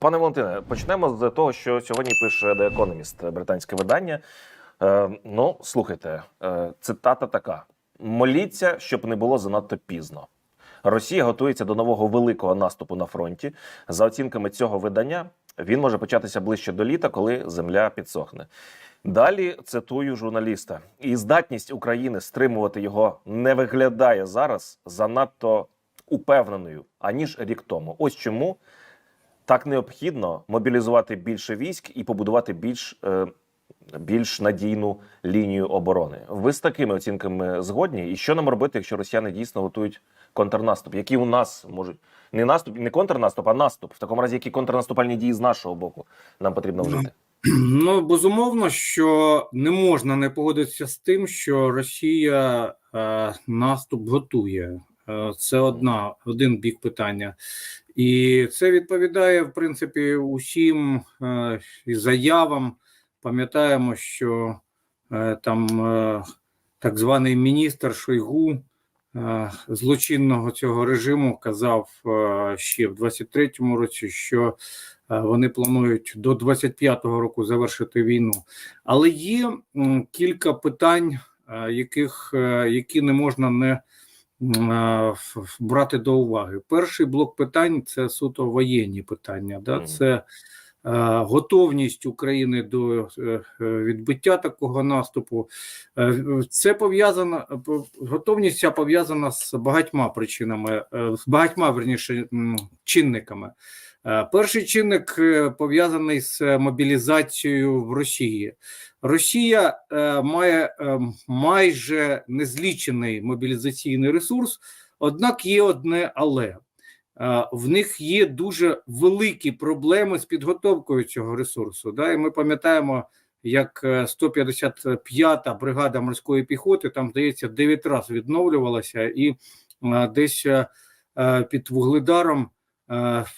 Пане Валентине, почнемо з того, що сьогодні пише The Economist, британське видання. Е, ну, слухайте, е, цитата така: моліться, щоб не було занадто пізно. Росія готується до нового великого наступу на фронті. За оцінками цього видання, він може початися ближче до літа, коли земля підсохне. Далі цитую журналіста: і здатність України стримувати його не виглядає зараз занадто упевненою аніж рік тому. Ось чому так необхідно мобілізувати більше військ і побудувати більш, е, більш надійну лінію оборони. Ви з такими оцінками згодні? І що нам робити, якщо росіяни дійсно готують контрнаступ? Які у нас можуть не наступ, не контрнаступ, а наступ? В такому разі, які контрнаступальні дії з нашого боку нам потрібно вжити? Ну безумовно, що не можна не погодитися з тим, що Росія е, наступ готує. Е, це одна один бік питання, і це відповідає в принципі усім е, заявам. Пам'ятаємо, що е, там так званий міністр Шойгу злочинного цього режиму казав ще в 23-му році, що вони планують до 25-го року завершити війну. Але є кілька питань, яких які не можна не брати до уваги. Перший блок питань це суто воєнні питання. Да? Це готовність України до е, е, відбиття такого наступу. Е, Це пов'язано по- готовність ця пов'язана з багатьма причинами, з багатьма верніше чинниками. Е, Перший чинник е, пов'язаний з мобілізацією в Росії. Росія е, має е, майже незлічений мобілізаційний ресурс, однак є одне але. Е, В них є дуже великі проблеми з підготовкою цього ресурсу. Да? І ми пам'ятаємо, як е, 155-та бригада морської піхоти там, здається, 9 разів відновлювалася, і е, десь е, е, під вугледаром е,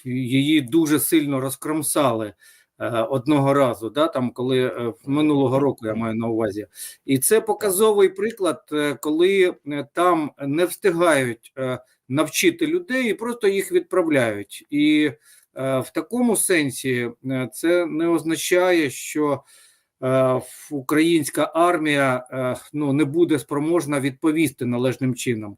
її дуже сильно розкромсали е, одного разу, да, там, коли е, минулого року я маю на увазі. І це показовий приклад, е, коли е, там не встигають е, навчити людей і просто їх відправляють. І е, в такому сенсі е, це не означає, що е, українська армія е, ну, не буде спроможна відповісти належним чином.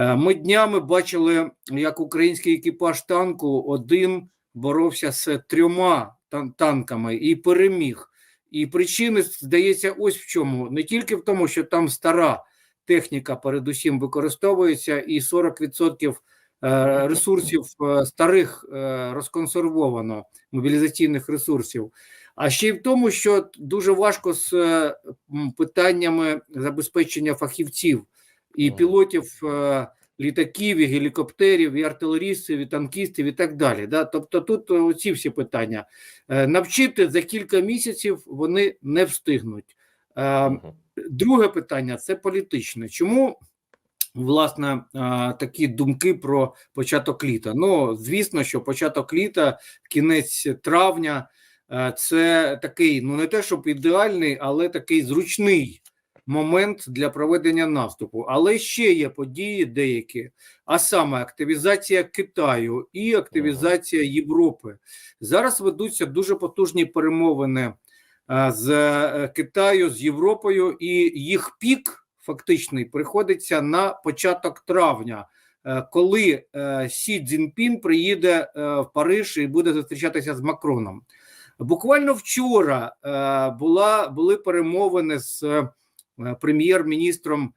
Е, Ми днями бачили, як український екіпаж танку один боровся з трьома танками і переміг. І причини, здається, ось в чому. Не тільки в тому, що там стара техніка передусім використовується, і 40% е, ресурсів е, старих розконсервовано, мобілізаційних ресурсів. А ще й в тому, що дуже важко з питаннями забезпечення фахівців і пілотів е, літаків, і гелікоптерів, і артилерістів, і танкістів, і так далі. Да? Тобто, тут е, ці всі питання Е, навчити за кілька місяців вони не встигнуть. Е. Друге питання це політичне. Чому власне такі думки про початок літа? Ну, звісно, що початок літа, кінець травня, це такий, ну не те, щоб ідеальний, але такий зручний момент для проведення наступу. Але ще є події деякі, а саме активізація Китаю і активізація Європи. Зараз ведуться дуже потужні перемовини е, з е, Китаю, з Європою, і їх пік фактичний приходиться на початок травня, е, коли Сі Цзіньпін приїде в Париж і буде зустрічатися з Макроном. Буквально вчора була були перемовини з прем'єр-міністром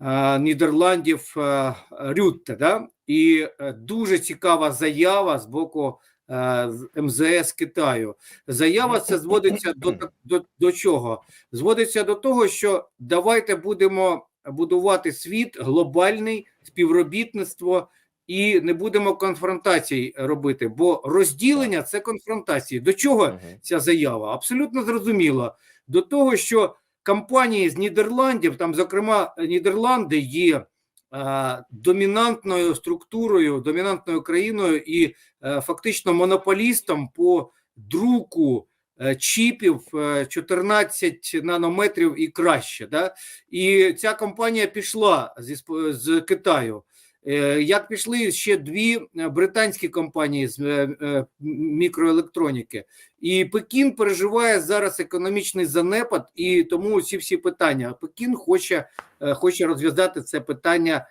е, Нідерландів е, Рютте, да? і е, дуже цікава заява з боку е, МЗС Китаю. Заява це зводиться до, до, до чого? Зводиться до того, що давайте будемо будувати світ глобальний співробітництво і не будемо конфронтацій робити, бо розділення це конфронтації. До чого ця заява? Абсолютно зрозуміло. До того, що компанії з Нідерландів, там, зокрема, Нідерланди є е, домінантною структурою, домінантною країною і е, фактично монополістом по друку е, чіпів е, 14 нанометрів і краще. Да? І ця компанія пішла зі, з Китаю. Е, Як пішли ще дві е, британські компанії з е, мікроелектроніки, і Пекін переживає зараз економічний занепад, і тому ці всі питання. Пекін хоче, хоче розв'язати це питання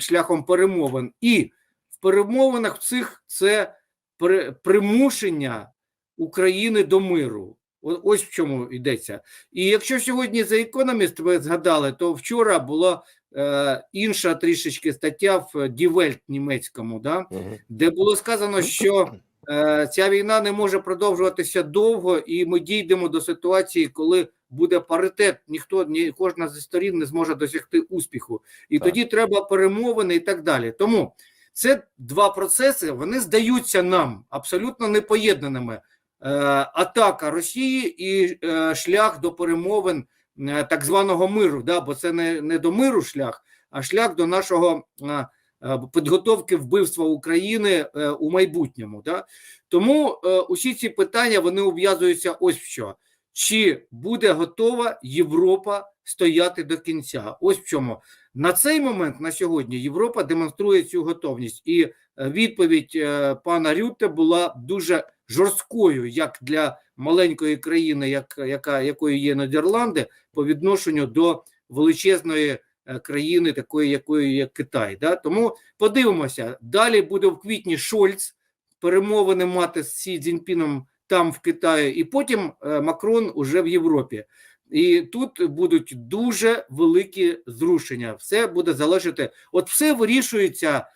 шляхом перемовин, і в перемовинах цих це при- примушення України до миру. Ось в чому йдеться. І якщо сьогодні за економіст ви згадали, то вчора була е, інша трішечки стаття в Welt німецькому, да, Мгм. де було сказано, що е, ця війна не може продовжуватися довго, і ми дійдемо до ситуації, коли буде паритет. Ніхто ні кожна зі сторін не зможе досягти успіху, і Так. тоді треба перемовини і так далі. Тому це два процеси. Вони здаються нам абсолютно непоєднаними. Е, атака Росії і е, шлях до перемовин е, так званого миру, да, бо це не, не до миру шлях, а шлях до нашого підготовки вбивства України у майбутньому. Да. Тому усі ці питання вони ув'язуються ось в що. Чи буде готова Європа стояти до кінця? Ось в чому на цей момент на сьогодні Європа демонструє цю готовність, і відповідь пана Рютте була дуже жорсткою, як для маленької країни, як яка якою є Нідерланди, по відношенню до величезної е, країни, такої, якою є Китай. Да? Тому подивимося. Далі буде в квітні Шольц перемовини мати з Сі Цзіньпіном там в Китаї, і потім е, Макрон уже в Європі. І тут будуть дуже великі зрушення. Все буде залежати. От все вирішується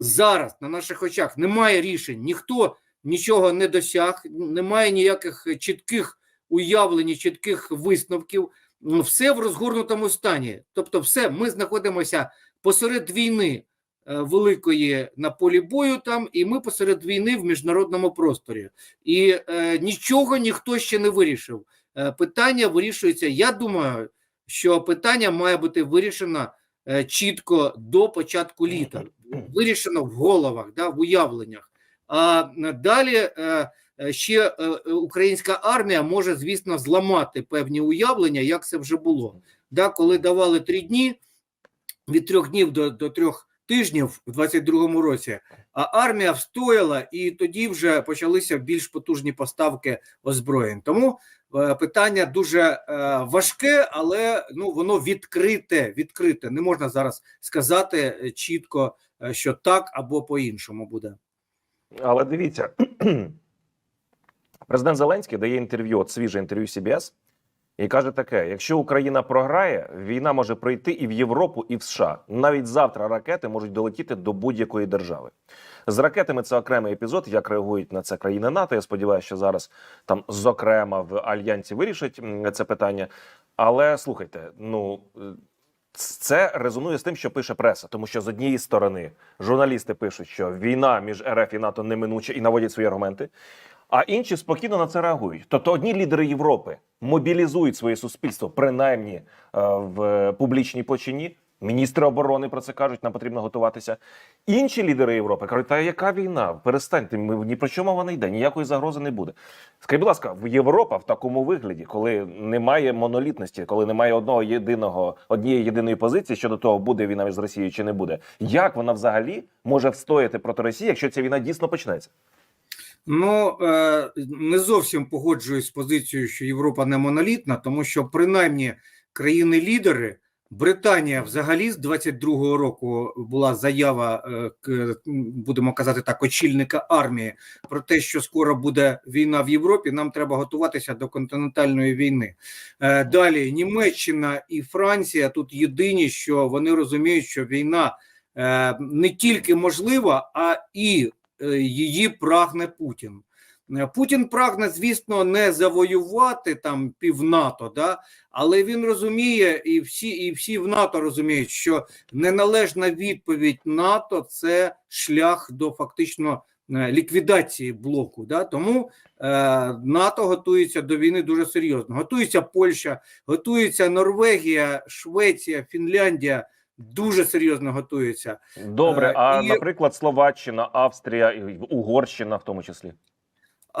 зараз на наших очах. Немає рішень, ніхто нічого не досяг, немає ніяких чітких уявлень, чітких висновків. Все в розгорнутому стані. Тобто, все ми знаходимося посеред війни е, великої на полі бою там, і ми посеред війни в міжнародному просторі. І е, нічого ніхто ще не вирішив. Е, питання вирішується. Я думаю, що питання має бути вирішено е, чітко до початку літа, вирішено в головах, да, в уявленнях. А е, далі е, е, ще українська армія може, звісно, зламати певні уявлення, як це вже було. Да, коли давали три дні від трьох днів до, до трьох тижнів у 22-му році, а армія встояла, і тоді вже почалися більш потужні поставки озброєнь. Тому питання дуже важке, але ну воно відкрите. Відкрите. Не можна зараз сказати чітко, що так або по-іншому буде. Але дивіться, президент Зеленський дає інтерв'ю, от свіже інтерв'ю CBS, і каже таке: якщо Україна програє, війна може прийти і в Європу, і в США. Навіть завтра ракети можуть долетіти до будь-якої держави. З ракетами це окремий епізод. Як реагують на це країни НАТО? Я сподіваюся, що зараз там, зокрема, в альянсі вирішать це питання. Але слухайте, ну. Е, Це резонує з тим, що пише преса, тому що з однієї сторони журналісти пишуть, що війна між РФ і НАТО неминуча і наводять свої аргументи, а інші спокійно на це реагують. Тобто, одні лідери Європи мобілізують своє суспільство, принаймні е, в публічній площині. Міністри оборони про це кажуть, нам потрібно готуватися. Інші лідери Європи кажуть, та яка війна? Перестаньте, ми ні про що мова не йде, ніякої загрози не буде. Скажіть, будь ласка, в Європа в такому вигляді, коли немає монолітності, коли немає одного єдиного однієї єдиної позиції щодо того, буде війна між Росією чи не буде, як вона взагалі може встояти проти Росії, якщо ця війна дійсно почнеться? Ну е, не зовсім погоджуюсь з позицією, що Європа не монолітна, тому що принаймні країни-лідери. Британія взагалі з 22-го року була заява, е, будемо казати так, очільника армії про те, що скоро буде війна в Європі. Нам треба готуватися до континентальної війни. Е, Далі Німеччина і Франція тут єдині, що вони розуміють, що війна е, не тільки можлива, а і її прагне Путін. Е, Путін прагне, звісно, не завоювати там пів НАТО, да? але він розуміє, і всі, і всі в НАТО розуміють, що неналежна відповідь НАТО це шлях до фактично е, ліквідації блоку. Да? Тому е, НАТО готується до війни дуже серйозно. Готується Польща, готується Норвегія, Швеція, Фінляндія. Дуже серйозно готуються. Добре, Е, а і- наприклад, Словаччина, Австрія, Угорщина, в тому числі.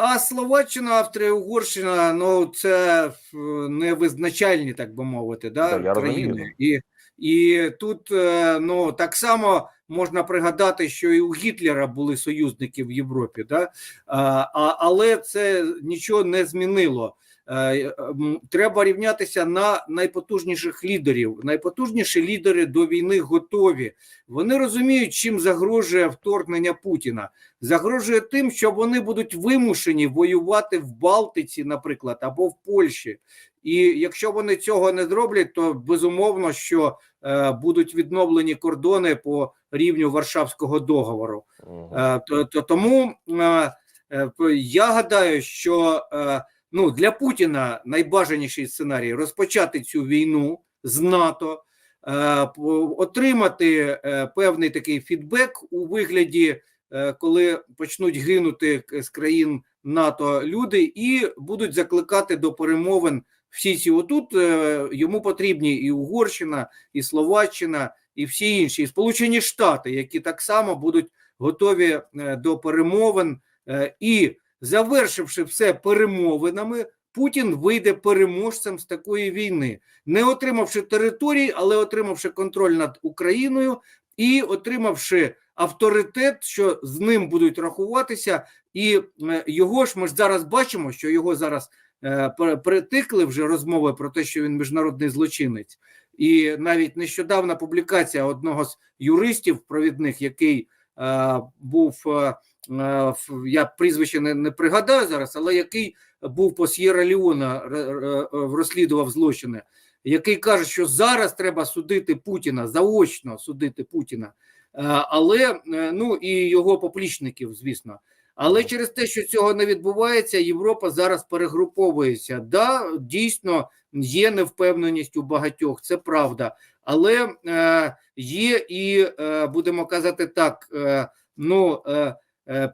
А Словаччина, Австрія, Угорщина ну це не визначальні, так би мовити, да, да країни. І, і тут е, ну так само можна пригадати, що і у Гітлера були союзники в Європі, да? а, але це нічого не змінило. Е, Треба рівнятися на найпотужніших лідерів. Найпотужніші лідери до війни готові. Вони розуміють, чим загрожує вторгнення Путіна. Загрожує тим, що вони будуть вимушені воювати в Балтиці, наприклад, або в Польщі. І якщо вони цього не зроблять, то безумовно, що е, будуть відновлені кордони по рівню Варшавського договору. Е, то, то тому е, е, я гадаю, що е, ну для Путіна найбажаніший сценарій розпочати цю війну з НАТО, е, отримати е, певний такий фідбек у вигляді, е, коли почнуть гинути з країн НАТО люди, і будуть закликати до перемовин всі ці. Отут е, йому потрібні і Угорщина, і Словаччина, і всі інші, і Сполучені Штати, які так само будуть готові е, до перемовин, е, і завершивши все перемовинами, Путін вийде переможцем з такої війни, не отримавши територій, але отримавши контроль над Україною і отримавши авторитет, що з ним будуть рахуватися, і е, його ж ми ж зараз бачимо, що його зараз е, притикли вже розмови про те, що він міжнародний злочинець. І навіть нещодавна публікація одного з юристів провідних, який е, був я прізвище не, не пригадаю зараз, але який був по С'єра р- р- розслідував злочини, який каже, що зараз треба судити Путіна, заочно судити Путіна, Е, але е, ну і його поплічників, звісно. Але через те, що цього не відбувається, Європа зараз перегруповується. Да, дійсно є невпевненість у багатьох, це правда. Але е, є і е, будемо казати так, е, ну е, е,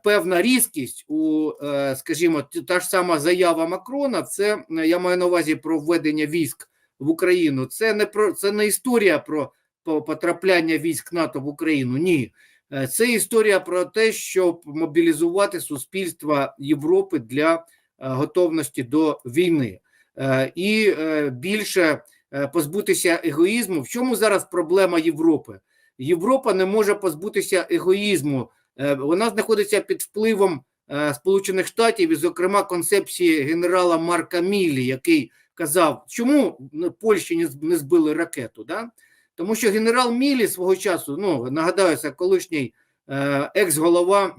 певна різкість у, е, скажімо, та ж сама заява Макрона. Це е, я маю на увазі про введення військ в Україну. Це не про це не історія про потрапляння військ НАТО в Україну. Ні, Е, це історія про те, щоб мобілізувати суспільство Європи для е, готовності до війни Е, і е, більше е, позбутися егоїзму. В чому зараз проблема Європи? Європа не може позбутися егоїзму. Е, Вона знаходиться під впливом е, Сполучених Штатів, і, зокрема, концепції генерала Марка Мілі, який казав, чому Польщі не збили ракету. Да? Тому що генерал Мілі свого часу, ну нагадаюся, колишній е, екс-голова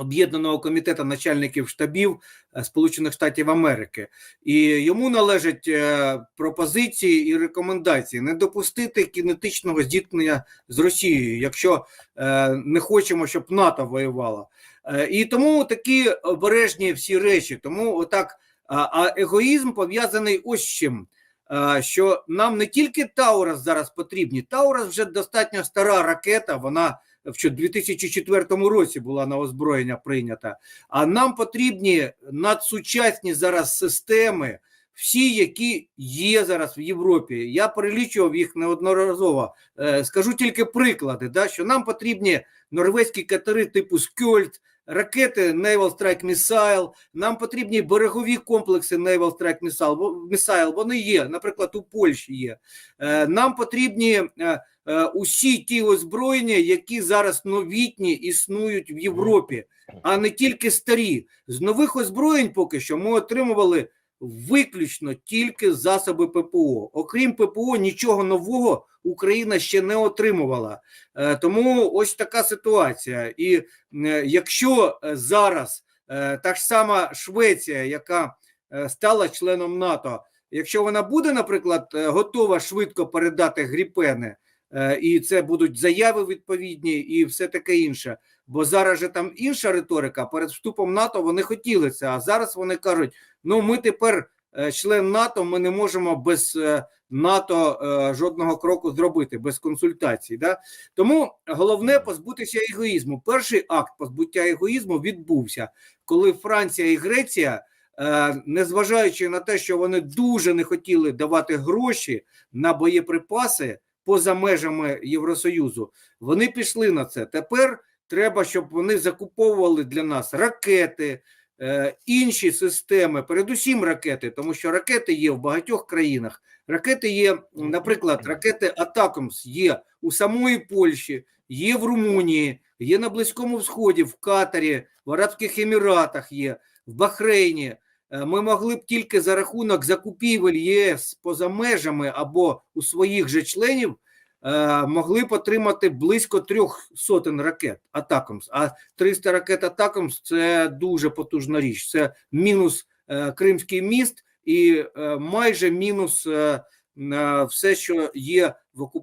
Об'єднаного комітету начальників штабів е, Сполучених Штатів Америки, і йому належать е, пропозиції і рекомендації не допустити кінетичного зіткнення з Росією, якщо е, не хочемо, щоб НАТО воювало. Е, і тому такі обережні всі речі. Тому отак, а, егоїзм пов'язаний ось чим. Що нам не тільки Таурас зараз потрібні, Таурас вже достатньо стара ракета, вона в 2004 році була на озброєння прийнята. А нам потрібні надсучасні зараз системи, всі, які є зараз в Європі. Я перелічував їх неодноразово. Е, Скажу тільки приклади, да, що нам потрібні норвезькі катери типу Скьольд, ракети Naval Strike Missile, нам потрібні берегові комплекси Naval Strike Missile, вони є, наприклад, у Польщі є. Е, Нам потрібні е, е, усі ті озброєння, які зараз новітні існують в Європі, а не тільки старі. З нових озброєнь поки що ми отримували виключно тільки засоби ППО. Окрім ППО, нічого нового Україна ще не отримувала. Е, Тому ось така ситуація. І е, якщо е, зараз та ж сама Швеція, яка стала членом НАТО, якщо вона буде, наприклад, готова швидко передати гріпени, і це будуть заяви відповідні, і все таке інше. Бо зараз же там інша риторика. Перед вступом НАТО вони хотіли це, а зараз вони кажуть: ну ми тепер е, член НАТО, ми не можемо без е, НАТО е, жодного кроку зробити, без консультацій. Да? Тому головне позбутися егоїзму. Перший акт позбуття егоїзму відбувся, коли Франція і Греція. Незважаючи на те, що вони дуже не хотіли давати гроші на боєприпаси поза межами Євросоюзу, вони пішли на це. Тепер треба, щоб вони закуповували для нас ракети, е, інші системи, передусім ракети, тому що ракети є в багатьох країнах. Ракети є, наприклад, ракети Атакамс є у самої Польщі, є в Румунії, є на Близькому Сході, в Катарі, в Арабських Еміратах є, в Бахрейні. Е, Ми могли б тільки за рахунок закупівель ЄС поза межами або у своїх же членів могли б отримати близько трьох сотень ракет Атакамс. А 300 ракет Атакамс це дуже потужна річ. Це мінус е, Кримський міст і е, майже мінус е, все, що є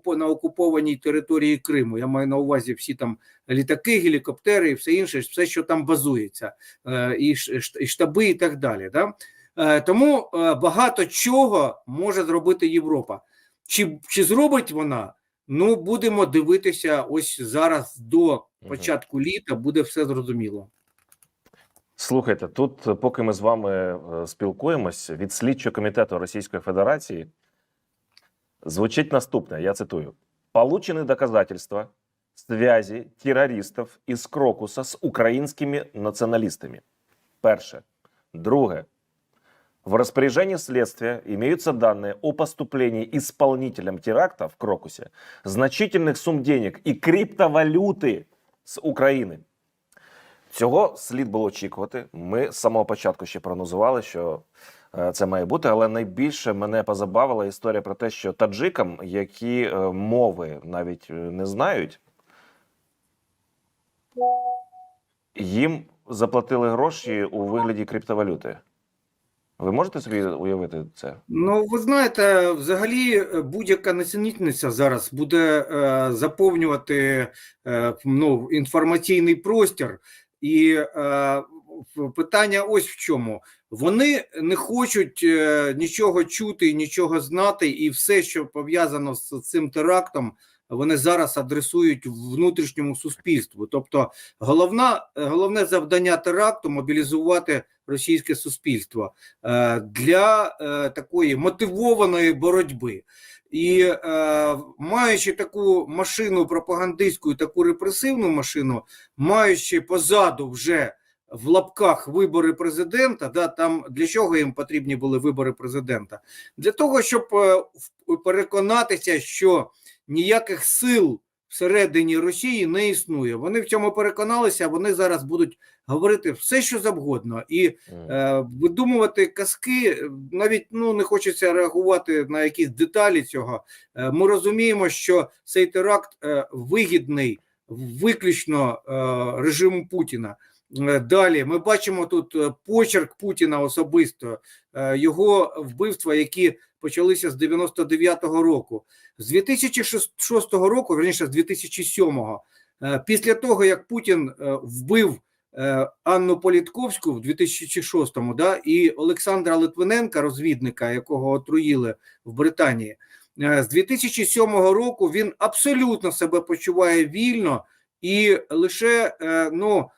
на окупованій території Криму. Я маю на увазі всі там літаки, гелікоптери і все інше, все, що там базується, е, і штаби, і так далі. Да? Е, Тому е, багато чого може зробити Європа. Чи, чи зробить вона? Ну, будемо дивитися ось зараз до початку літа, буде все зрозуміло. Слухайте, тут, е, поки ми з вами е, спілкуємось, від слідчого комітету Російської Федерації звучить наступне: я цитую: получены доказательства связи террористов из Крокуса с украинскими националистами. Перше. Друге. В распоряжении следствия имеются данные о поступлении исполнителям теракта в Крокусе значительных сумм денег и криптовалюты з України. Цього слід було очікувати. Ми з самого початку ще прогнозували, що е, це має бути, але найбільше мене позабавила історія про те, що таджикам, які е, мови навіть е, не знають, їм заплатили гроші у вигляді криптовалюти. Ви можете собі уявити це? Ну, ви знаєте, взагалі е, будь-яка несенітниця зараз буде е, заповнювати е, ну, інформаційний простір. І е, питання ось в чому. Вони не хочуть е, нічого чути, нічого знати, і все, що пов'язано з цим терактом, вони зараз адресують внутрішньому суспільству. Тобто, головна, головне завдання теракту мобілізувати російське суспільство е, для е, такої мотивованої боротьби. І е, маючи таку машину пропагандистську, таку репресивну машину, маючи позаду вже в лапках вибори президента, да, там для чого їм потрібні були вибори президента? Для того, щоб е, переконатися, що ніяких сил всередині Росії не існує. Вони в цьому переконалися, вони зараз будуть говорити все, що завгодно, і е, видумувати казки. Навіть ну не хочеться реагувати на якісь деталі цього. Е, ми розуміємо, що цей теракт е, вигідний виключно е, режиму Путіна. Е, Далі ми бачимо тут е, почерк Путіна особисто, е, його вбивства, які почалися з 99-го року. З 2006 року, верніше з 2007-го, е, після того як Путін е, вбив е, Анну Політковську в 2006-му, да, і Олександра Литвиненка, розвідника, якого отруїли в Британії, з 2007 року він абсолютно себе почуває вільно і лише ну,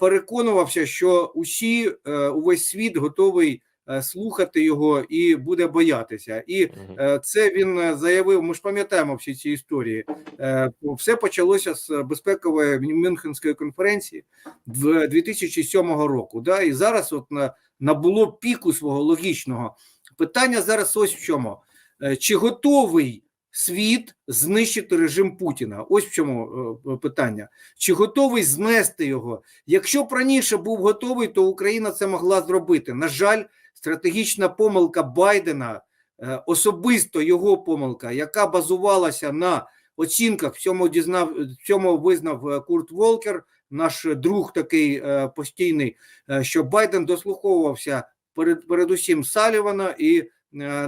переконувався, що усі, увесь світ готовий слухати його і буде боятися. І Е, Це він е, заявив. Ми ж пам'ятаємо всі ці історії. Е, Все почалося з безпекової Мюнхенської конференції в 2007 року. Да? І зараз от на, набуло піку свого логічного питання. Зараз ось в чому: Е, чи готовий світ знищити режим Путіна? Ось в чому е, питання. Чи готовий знести його? Якщо б раніше був готовий, то Україна це могла зробити. На жаль, стратегічна помилка Байдена е, особисто його помилка, яка базувалася на оцінках, в цьому дізнав, в цьому визнав е, Курт Волкер, наш друг такий е, постійний, що Байден дослуховувався перед передусім Салівана і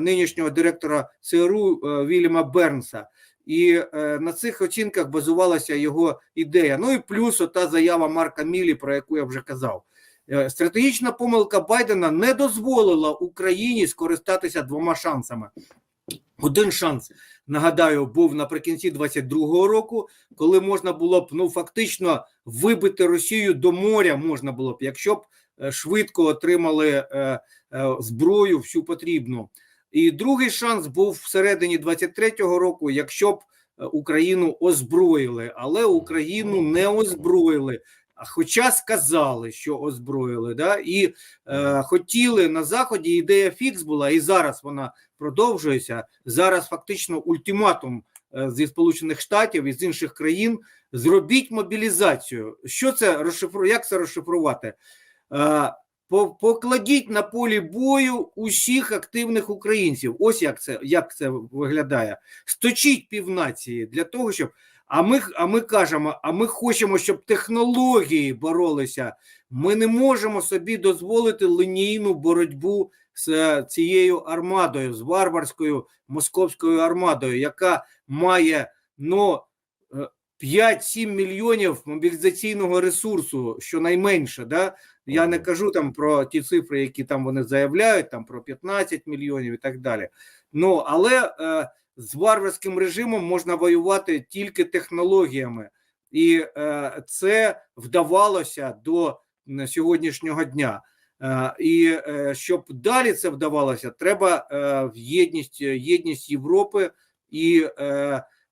нинішнього директора ЦРУ Вільяма Бернса. І е, на цих оцінках базувалася його ідея. Ну і плюс ота заява Марка Мілі, про яку я вже казав. Е, Стратегічна помилка Байдена не дозволила Україні скористатися двома шансами. Один шанс, нагадаю, був наприкінці 22-го року, коли можна було б ну фактично вибити Росію до моря, можна було б, якщо б е, швидко отримали е, зброю всю потрібну. І другий шанс був всередині 23-го року, якщо б Україну озброїли, але Україну не озброїли. А хоча сказали, що озброїли, да, і е, хотіли на заході. Ідея фікс була, і зараз вона продовжується. Зараз фактично ультиматум е, зі Сполучених Штатів і з інших країн. Зробіть мобілізацію. Що це розшифру? Як це розшифрувати? Е, покладіть на полі бою усіх активних українців. Ось як це, як це виглядає. Сточіть півнації для того, щоб. А ми, а ми кажемо, а ми хочемо, щоб технології боролися. Ми не можемо собі дозволити лінійну боротьбу з е, цією армадою, з варварською московською армадою, яка має ну, е, 5-7 мільйонів мобілізаційного ресурсу, щонайменше. Да? Я не кажу там про ті цифри, які там вони заявляють, там про 15 мільйонів і так далі. Ну але е, з варварським режимом можна воювати тільки технологіями, і е, це вдавалося до сьогоднішнього дня. Е, і е, щоб далі це вдавалося, треба в єдність, єдність Європи і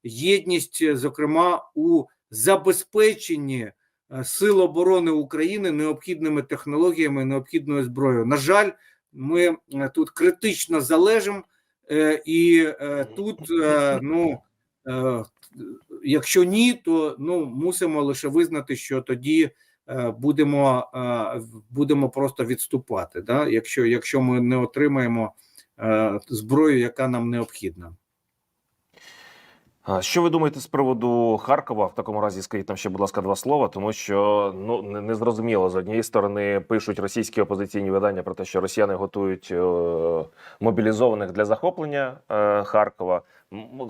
єдність, зокрема, у забезпеченні сил оборони України необхідними технологіями, необхідною зброєю. На жаль, ми тут критично залежимо, і е, тут е, ну. е, Якщо ні, то ну мусимо лише визнати, що тоді е, будемо, е, будемо просто відступати. Да? Якщо, якщо ми не отримаємо е, зброю, яка нам необхідна. Що ви думаєте з приводу Харкова? В такому разі скажіть нам ще, будь ласка, два слова, тому що ну не, зрозуміло. З однієї сторони пишуть російські опозиційні видання про те, що росіяни готують е, мобілізованих для захоплення е, Харкова.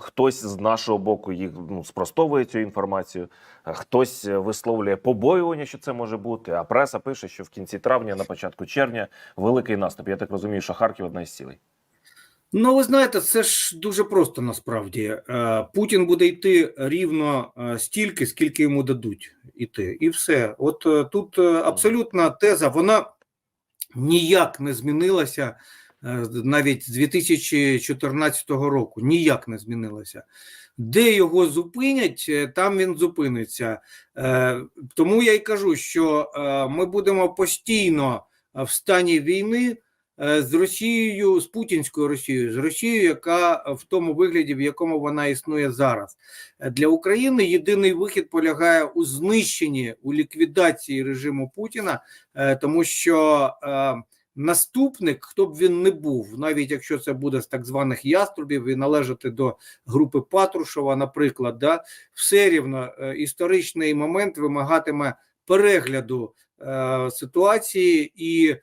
Хтось з нашого боку їх ну, спростовує цю інформацію, хтось висловлює побоювання, що це може бути. А преса пише, що в кінці травня, на початку червня, великий наступ. Я так розумію, що Харків одна із цілей. Ну, ви знаєте, це ж дуже просто насправді. Е, Путін буде йти рівно е, стільки, скільки йому дадуть іти, і все. От е, тут абсолютна теза, вона ніяк не змінилася навіть з 2014 року. Ніяк не змінилася. Де його зупинять, там він зупиниться. Тому я й кажу, що ми будемо постійно в стані війни з Росією, з путінською Росією, з Росією, яка в тому вигляді, в якому вона існує зараз. Е, Для України єдиний вихід полягає у знищенні, у ліквідації режиму Путіна, е, тому що е, наступник, хто б він не був, навіть якщо це буде з так званих яструбів і належати до групи Патрушева, наприклад, да, все рівно е, історичний момент вимагатиме перегляду е, ситуації і Е,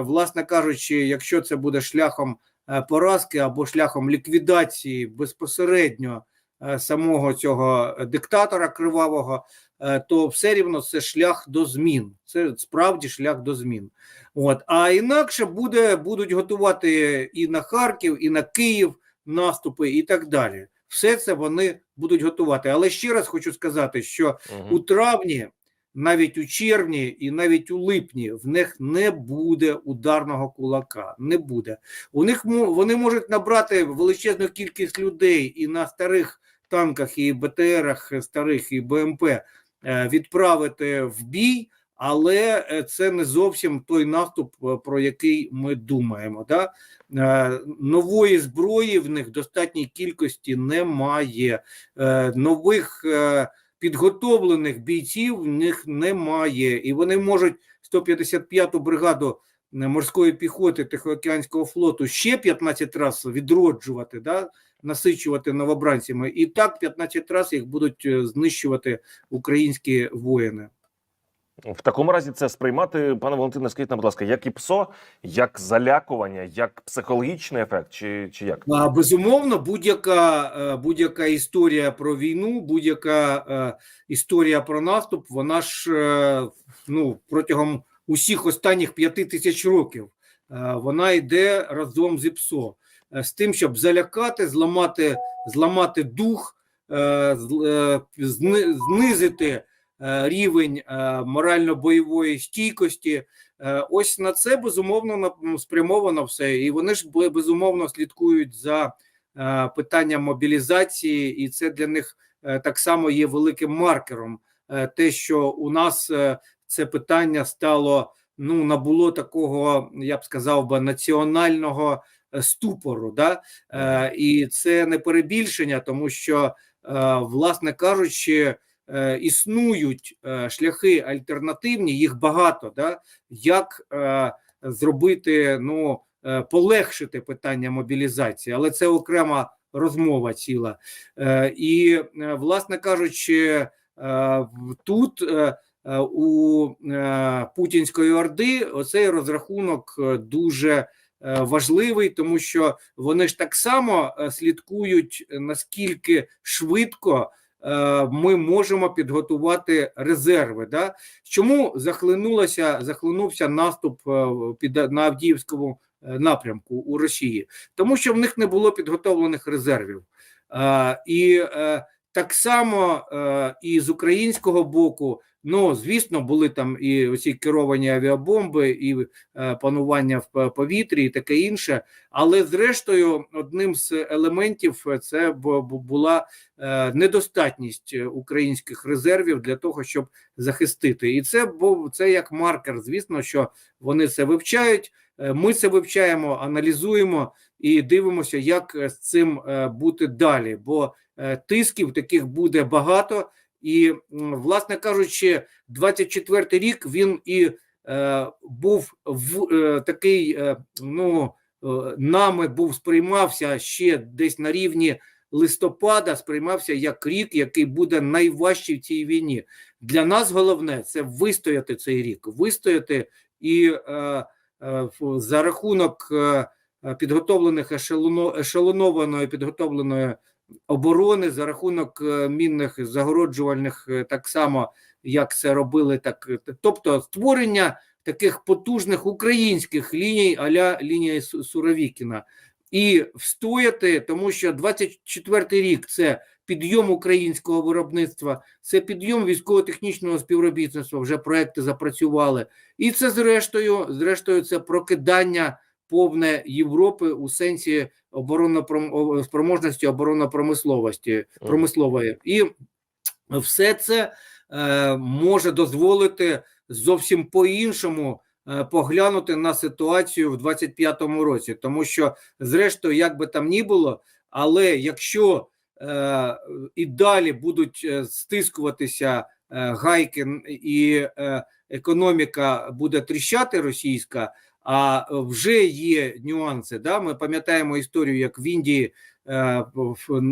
власне кажучи, якщо це буде шляхом е, поразки або шляхом ліквідації безпосередньо е, самого цього диктатора кривавого, е, то все рівно це шлях до змін. Це справді шлях до змін. От а інакше буде будуть готувати і на Харків, і на Київ наступи, і так далі. Все це вони будуть готувати. Але ще раз хочу сказати, що Угу. у травні, навіть у червні і навіть у липні в них не буде ударного кулака. Не буде. У них вони можуть набрати величезну кількість людей і на старих танках, і БТРах старих, і БМП е, відправити в бій. Але е, це не зовсім той наступ, е, про який ми думаємо. Да? Е, Нової зброї в них достатній кількості немає. Е, Нових е, підготовлених бійців в них немає, і вони можуть 155-ту бригаду е, морської піхоти Тихоокеанського флоту ще 15 разів відроджувати, да, насичувати новобранцями, і так 15 разів їх будуть е, знищувати українські воїни. В такому разі це сприймати, пане Валентине, скажіть нам, будь ласка, як і ПСО, як залякування, як психологічний ефект, чи, чи як? Безумовно, будь-яка е, будь-яка історія про війну, будь-яка е, історія про наступ, вона ж е, ну протягом усіх останніх п'яти тисяч років вона йде разом зі ПСО з тим, щоб залякати, зламати, зламати дух, зни- знизити рівень е, морально-бойової стійкості. Е, Ось на це безумовно на- спрямовано все, і вони ж безумовно слідкують за е, питанням мобілізації, і це для них е, так само є великим маркером е, те, що у нас е, це питання стало ну набуло такого, я б сказав би, національного е, ступору. Да? Е, і це не перебільшення, тому що, е, власне кажучи, е, існують е, шляхи альтернативні, їх багато. Да? Як е, зробити, ну е, полегшити питання мобілізації, але це окрема розмова ціла. Е, І, е, власне кажучи, е, тут е, е, у е, Путінської Орди оцей розрахунок е, дуже е, важливий, тому що вони ж так само е, слідкують, е, наскільки швидко е, ми можемо підготувати резерви. Да? Чому захлинулося, захлинувся наступ е, під на Авдіївському е, напрямку у Росії? Тому що в них не було підготовлених резервів. Е, І е, так само е, і з українського боку, ну звісно, були там і оці керовані авіабомби, і е, панування в повітрі, і таке інше. Але зрештою, одним з елементів е, це бу- бу- була е, недостатність е, українських резервів для того, щоб захистити. І це був це як маркер. Звісно, що вони це вивчають. е, Ми це вивчаємо, аналізуємо і дивимося, як е, з цим е, бути далі. Бо е, тисків таких буде багато. І, власне кажучи, 24-й рік він і е, був в е, такий, е, ну е, нами був сприймався ще десь на рівні листопада, сприймався як рік, який буде найважчий в цій війні. Для нас головне це вистояти цей рік, вистояти і е, е, за рахунок е, е, підготовлених ешелоно, ешелонованої підготовленої оборони, за рахунок е, мінних загороджувальних, е, так само як це робили, так е, тобто створення таких потужних українських ліній аля лінія Суровікіна. І встояти, тому що 24-й рік це підйом українського виробництва, це підйом військово-технічного співробітництва. Вже проекти запрацювали, і це зрештою, зрештою, це прокидання повне Європи у сенсі оборонно спроможності оборонно-промисловості промислової, і все це е, може дозволити зовсім по-іншому е, поглянути на ситуацію в 25-му році, тому що, зрештою, як би там ні було, але якщо е, і далі будуть е, стискуватися е, гайки і е, економіка буде тріщати російська, а вже є нюанси. Да? Ми пам'ятаємо історію, як в Індії е,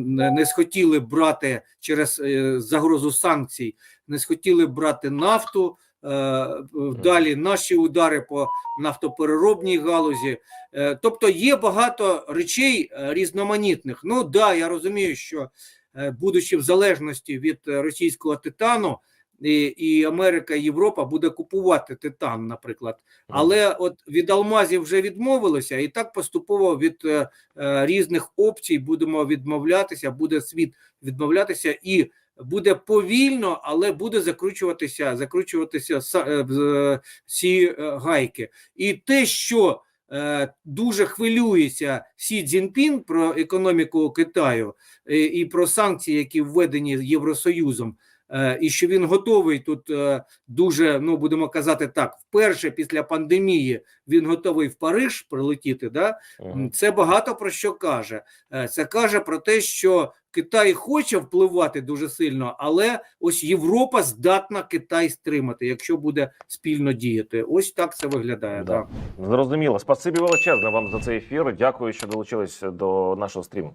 не схотіли брати через е, загрозу санкцій, не схотіли брати нафту. е, Далі наші удари по нафтопереробній галузі. Тобто є багато речей різноманітних. Ну да, я розумію, що будучи в залежності від російського титану, і, і Америка, і Європа буде купувати титан, наприклад. Але от від алмазів вже відмовилися, і так поступово від е, е, різних опцій будемо відмовлятися, буде світ відмовлятися, і буде повільно, але буде закручуватися, закручуватися е, е, ці е, гайки. І те, що е, дуже хвилюється Сі Цзіньпін про економіку Китаю і про санкції, які введені Євросоюзом. Е, І що він готовий тут е, дуже, ну будемо казати так, вперше після пандемії він готовий в Париж прилетіти. Да? Це багато про що каже. Е, Це каже про те, що Китай хоче впливати дуже сильно, але ось Європа здатна Китай стримати, якщо буде спільно діяти. Ось так це виглядає. Да. Да. Зрозуміло. Спасибі величезне вам за цей ефір. Дякую, що долучились до нашого стріму.